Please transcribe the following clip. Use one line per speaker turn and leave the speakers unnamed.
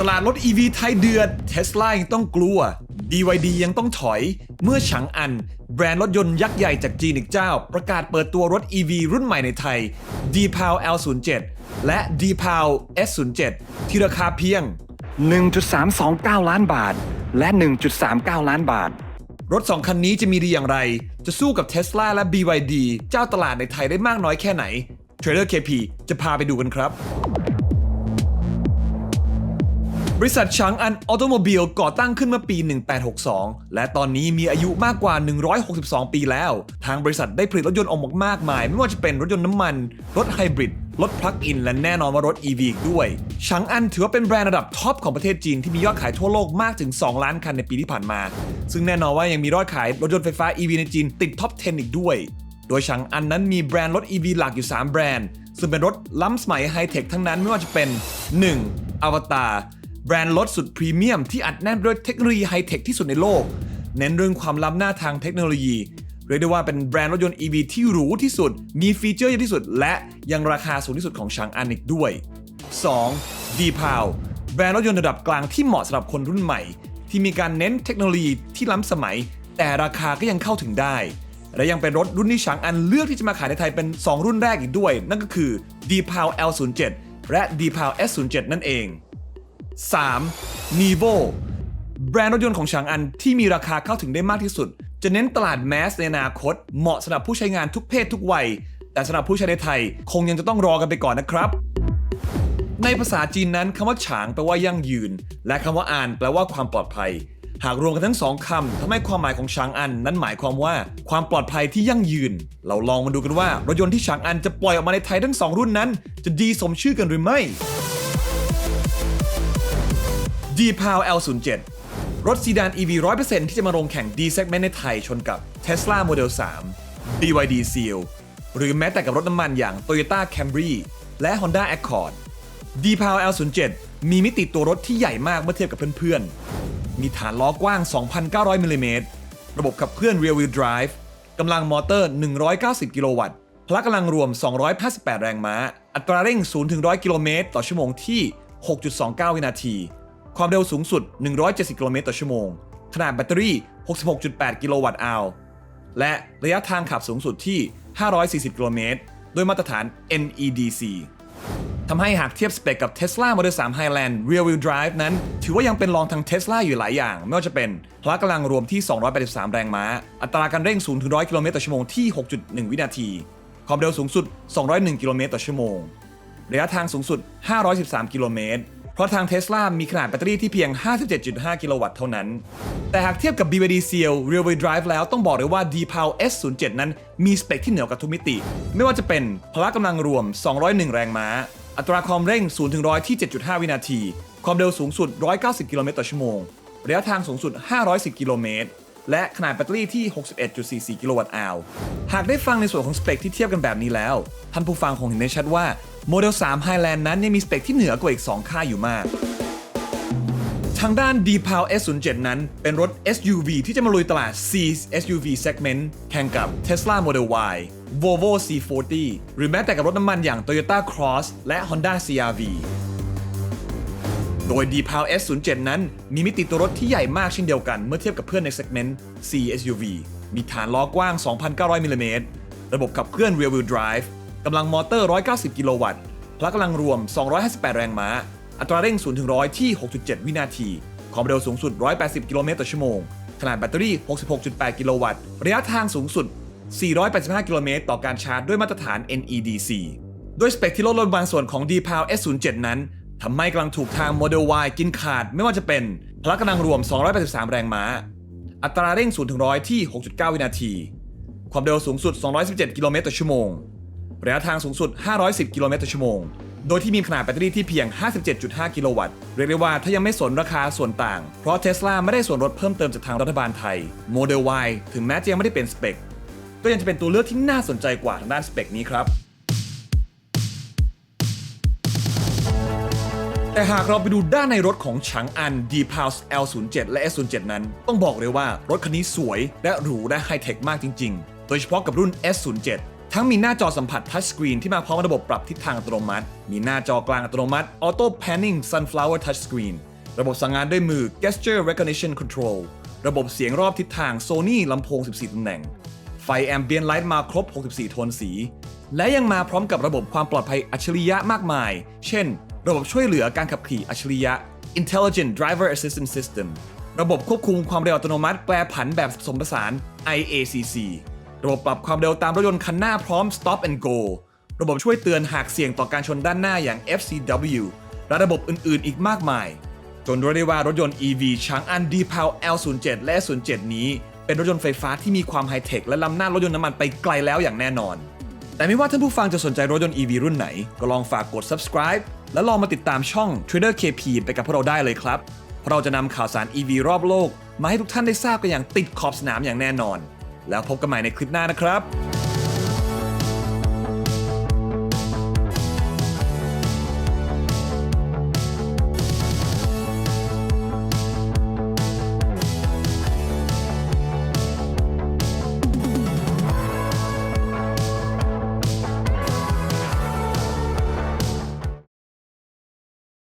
ตลาดรถ EV ไทยเดือด Tesla ยังต้องกลัว BYD ยังต้องถอย เมื่อฉางอัน แบรนด์รถยนต์ยักษ์ใหญ่จากจีนอีกเจ้า ประกาศเปิดตัวรถ EV รุ่นใหม่ในไทย D-Pow L07 และ D-Pow S07 ที่ราคาเพียง
1.329 ล้านบาท และ 1.39 ล้านบาท
รถ 2 คันนี้จะมีดีอย่างไร จะสู้กับ Tesla และ BYD เจ้าตลาดในไทยได้มากน้อยแค่ไหน Trader KP จะพาไปดูกันครับ บริษัทช้างอันออโตโมบิลก่อตั้งขึ้นเมื่อปี 1862 และตอนนี้มีอายุมากกว่า 162 ปีแล้ว ทางบริษัทได้ผลิตรถยนต์ออกมามากมาย ไม่ว่าจะเป็นรถยนต์น้ำมัน รถไฮบริดรถพลักอินและแน่นอนว่ารถ EV อีกด้วยช้างอันถือว่าเป็นแบรนด์ระดับท็อปของประเทศจีนที่มียอดขายทั่วโลกมากถึง 2 ล้านคันในปีที่ผ่านมา ซึ่งแน่นอนว่ายังมียอดขายรถยนต์ไฟฟ้า EV ในจีนติดท็อป 10 อีกด้วย โดยช้างอันนั้นมีแบรนด์รถ EV หลักอยู่ 3 แบรนด์ ซึ่งเป็นรถล้ำสมัยไฮเทคทั้งนั้นไม่ว่าจะเป็น 1. อวตาร แบรนด์รถสุดพรีเมียมที่อัดแน่นด้วยเทคโนโลยีไฮเทคที่สุดในโลก เน้นเรื่องความล้ำหน้าทางเทคโนโลยี เรียกได้ว่าเป็นแบรนด์รถยนต์ EV ที่หรูที่สุด มีฟีเจอร์เยอะที่สุด และยังราคาสูงที่สุดของชางอันอีกด้วย 2. d p o w แบรนด์รถยนต์ระดับกลางที่เหมาะสำหรับคนรุ่นใหม่ ที่มีการเน้นเทคโนโลยีที่ล้ำสมัย แต่ราคาก็ยังเข้าถึงได้ และยังเป็นรถรุ่นที่ชางอันเลือกที่จะมาขายในไทยเป็น 2 รุ่นแรกอีกด้วย นั่นก็คือ d p o w L07 และ d p o w S07 นั่นเอง 3. Nivo แบรนด์รถยนต์ของฉางอันที่มีราคาเข้าถึงได้มากที่สุด จะเน้นตลาดแมสในอนาคต เหมาะสำหรับผู้ใช้งานทุกเพศทุกวัย แต่สำหรับผู้ใช้ในไทย คงยังจะต้องรอกันไปก่อนนะครับ ในภาษาจีนนั้นคำว่าฉางแปลว่ายั่งยืน และคำว่าอานแปลว่าความปลอดภัย หากรวมกันทั้งสองคำทำให้ความหมายของฉางอัน นั้นหมายความว่าความปลอดภัยที่ยั่งยืน เราลองมาดูกันว่ารถยนต์ที่ฉางอันจะปล่อยออกมาในไทยทั้งสองรุ่นนั้น จะดีสมชื่อกันหรือไม่ d p o w L07 รถซีดาน EV 100%ที่จะมาลงแข่ง D segment ในไทยชนกับ Tesla Model 3 BYD Seal หรือแม้แต่กับรถน้ำมันอย่าง Toyota Camry และ Honda Accord d p o w L07 มีมิติตัวรถที่ใหญ่มากเมื่อเทียบกับเพื่อนๆ มีฐานล้อกว้าง 2,900 มิลลิเมตร ระบบขับเคลื่อน Rear Wheel Drive กำลังมอเตอร์ 190 กิโลวัตต์ พละกำลังรวม 258 แรงม้า อัตราเร่ง 0-100 กิโลเมตรต่อชั่วโมงที่ 6.29 วินาที ความเร็วสูงสุด 170 กิโลเมตรต่อชั่วโมง ขนาดแบตเตอรี่ 66.8 กิโลวัตต์อาวและระยะทางขับสูงสุดที่ 540 กิโลเมตร โดยมาตรฐาน NEDC ทำให้หากเทียบสเปคกับ Tesla Model 3 Highland Rear Wheel Drive นั้น ถือว่ายังเป็นรองทาง Tesla อยู่หลายอย่าง ไม่ว่าจะเป็นพละกำลังรวมที่ 283 แรงม้า อัตราการเร่ง0ถึง 100 กิโลเมตรต่อชั่วโมงที่ 6.1 วินาที ความเร็วสูงสุด 201 กิโลเมตรต่อชั่วโมง ระยะทางสูงสุด 513 กิโลเมตร เพราะทาง Tesla มีขนาดแบตเตอรี่ที่เพียง 57.5 กิโลวัตต์เท่านั้น แต่หากเทียบกับ BYD Seal Rear Wheel Drive แล้วต้องบอกเลยว่า D Power S07 นั้นมีสเปคที่เหนือกว่าทุกมิติ ไม่ว่าจะเป็นพละกำลังรวม 201 แรงม้า อัตราความเร่ง 0-100 ที่ 7.5 วินาที ความเร็วสูงสุด 190 กิโลเมตรต่อชั่วโมง ระยะทางสูงสุด 510 กิโลเมตรและขนาดแบตเตอรี่ที่ 61.44 กิโลวัตต์อาวหากได้ฟังในส่วนของสเปคที่เทียบกันแบบนี้แล้ว ท่านผู้ฟังคงเห็นได้ชัดว่า โมเดล 3 Highland นั้นยังมีสเปคที่เหนือกว่าอีก 2 ค่ายอยู่มาก ทางด้าน D-Pow S07 นั้นเป็นรถ SUV ที่จะมาลุยตลาด C SUV segment แข่งกับ Tesla Model Y Volvo C40 หรือแม้แต่กับรถน้ำมันอย่าง Toyota Cross และ Honda CR-V โดย D-Pow S07 นั้นมีมิติตัวรถที่ใหญ่มากเช่นเดียวกันเมื่อเทียบกับเพื่อนใน segment C SUV มีฐานล้อกว้าง 2,900มิลลิเมตรระบบขับเคลื่อน Rear Wheel Drive กำลังมอเตอร์ 190 กิโลวัตต์ พละกำลังรวม 258 แรงม้า อัตราเร่ง 0 ถึง 100 ที่ 6.7 วินาที ความเร็วสูงสุด 180 กิโลเมตรต่อชั่วโมง ขนาดแบตเตอรี่ 66.8 กิโลวัตต์ ระยะทางสูงสุด 485 กิโลเมตรต่อการชาร์จด้วยมาตรฐาน NEDC โดยสเปคที่ลดลงบางส่วนของ D-Pow S07 นั้นทำให้กำลังถูกทาง Model Y กินขาดไม่ว่าจะเป็น พละกำลังรวม 283 แรงม้า อัตราเร่ง 0 ถึง 100 ที่ 6.9 วินาที ความเร็วสูงสุด 217 กิโลเมตรต่อชั่วโมง ระยะทางสูงสุด 510 กิโลเมตรต่อชั่วโมง โดยที่มีขนาดแบตเตอรี่ที่เพียง 57.5 กิโลวัตต์ เรียกได้ว่าถ้ายังไม่สนราคาส่วนต่าง เพราะ Tesla ไม่ได้ส่วนลดเพิ่มเติมจากทางรัฐบาลไทย Model Y ถึงแม้จะยังไม่ได้เป็นสเปค ก็ยังจะเป็นตัวเลือกที่น่าสนใจกว่าทางด้านสเปคนี้ครับ แต่หากเราไปดูด้านในรถของฉางอัน d p o w L07 และ S07 นั้น ต้องบอกเลยว่ารถคันนี้สวยและหรูและไฮเทคมากจริง ๆ โดยเฉพาะกับรุ่น S07 ทั้งมีหน้าจอสัมผัสทัชสกรีนที่มาพร้อมระบบปรับทิศทางอัตโนมัติ มีหน้าจอกลางอัตโนมัติ Auto Panning Sunflower Touchscreen ระบบสั่งงานด้วยมือ Gesture Recognition Control ระบบเสียงรอบทิศทาง Sony ลำโพง 14 ตำแหน่ง ไฟ Ambient Light มาครบ 64 โทนสี และยังมาพร้อมกับระบบความปลอดภัยอัจฉริยะมากมาย เช่น ระบบช่วยเหลือการขับขี่อัจฉริยะ Intelligent Driver Assistance System ระบบควบคุมความเร็วอัตโนมัติแปรผันแบบผสมผสาน IACC ระบบปรับความเร็วตามรถยนต์คันหน้าพร้อม Stop and Go ระบบช่วยเตือนหากเสี่ยงต่อการชนด้านหน้าอย่าง FCW และระบบอื่นๆ อีกมากมาย จนเรียกได้ว่ารถยนต์ EV ช้างอัน D-Power L07 และ S07 นี้เป็นรถยนต์ไฟฟ้าที่มีความไฮเทคและล้ำหน้ารถยนต์น้ำมันไปไกลแล้วอย่างแน่นอน แต่ไม่ว่าท่านผู้ฟังจะสนใจรถยนต์ EV รุ่นไหน ก็ลองฝากกด subscribe และลองมาติดตามช่อง Trader KP ไปกับพวกเราได้เลยครับ เพราะเราจะนำข่าวสาร EV รอบโลก มาให้ทุกท่านได้ทราบกันอย่างติดขอบสนามอย่างแน่นอน แล้วพบกันใหม่ในคลิปหน้านะครับ